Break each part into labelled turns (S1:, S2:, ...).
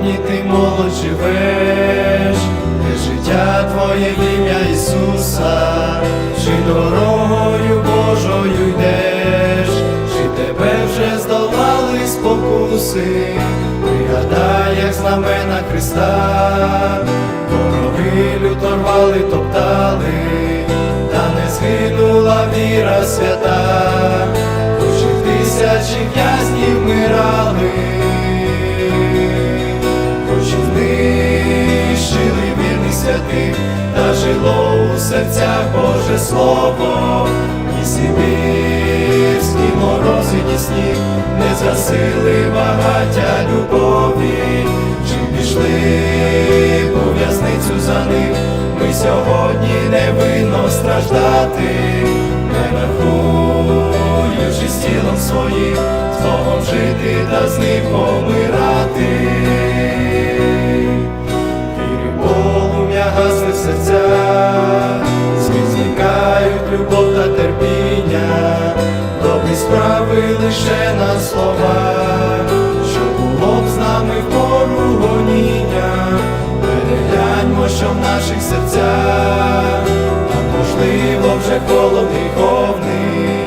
S1: сьогодні ти молодь живеш, де життя твоє ім'я Ісуса, чи дорогою Божою йдеш, чи тебе вже здолали спокуси, пригадай, як знамена Христа, вороги люто рвали, топтали, та не згинула віра свята, і тисячі в'язнів та жило у серцях Боже Слово, ні сибірські морози, ні сніг не згасили багаття любові, чи пішли по в'язницю за них, ми сьогодні невинно страждати, не рахуючи з тілом своїм, з Богом жити та з ним помирати. Лише на словах, що було б з нами в пору гоніння, перегляньмо, що в наших серцях, там можливо вже холод гріховний,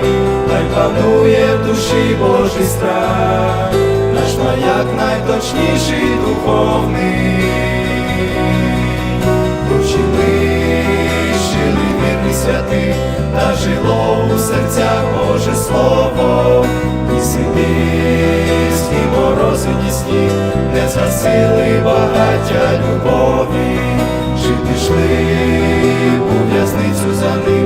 S1: та й панує в душі Божий страх, наш маяк найточніший духовний. Хоч і святих, та жило у серцях Боже Слово, і сибірські морози, ні сніг не згасили багаття любові, чи пішли у в'язницю за ним,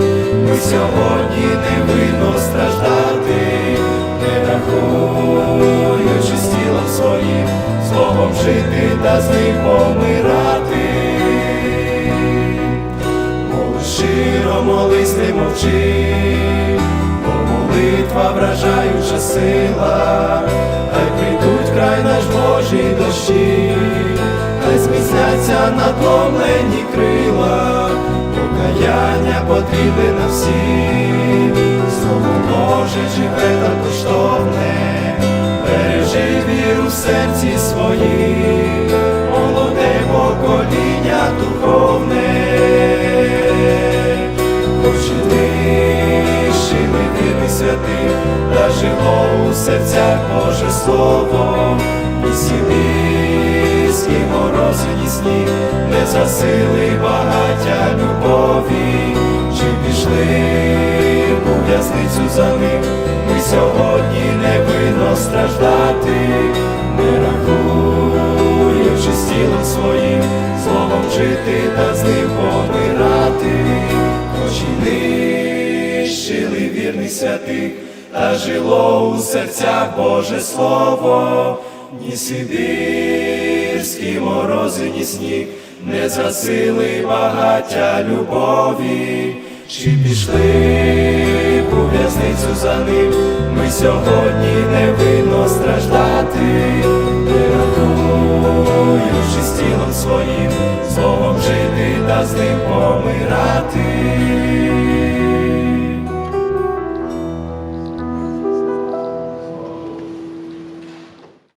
S1: ми сьогодні невинно страждати, не рахуючи з тілом своїм, з Богом жити та з ним молись, не мовчи, бо молитва вражаюча сила, хай прийдуть край наш Божий дощі, хай зміцняться надломлені крила, покаяння потрібне на всім, Слово Боже живе та коштовне, бережи віру в серці своїм, Боже Слово, і сибірські морози, ні сніг не засили багаття любові, чи пішли у в'язницю за ним, ми сьогодні невинно страждати, не рахуючи з тілом своїм, словом жити та з ним помирати, хоч і нищили вірних святих, та жило у серцях Боже Слово, ні сибірські морози, ні сніг не згасили багаття любові, чи пішли у в'язницю за ним, ми сьогодні страждати, не рахуючи з тілом своїм, з Богом жити та з ним помирати.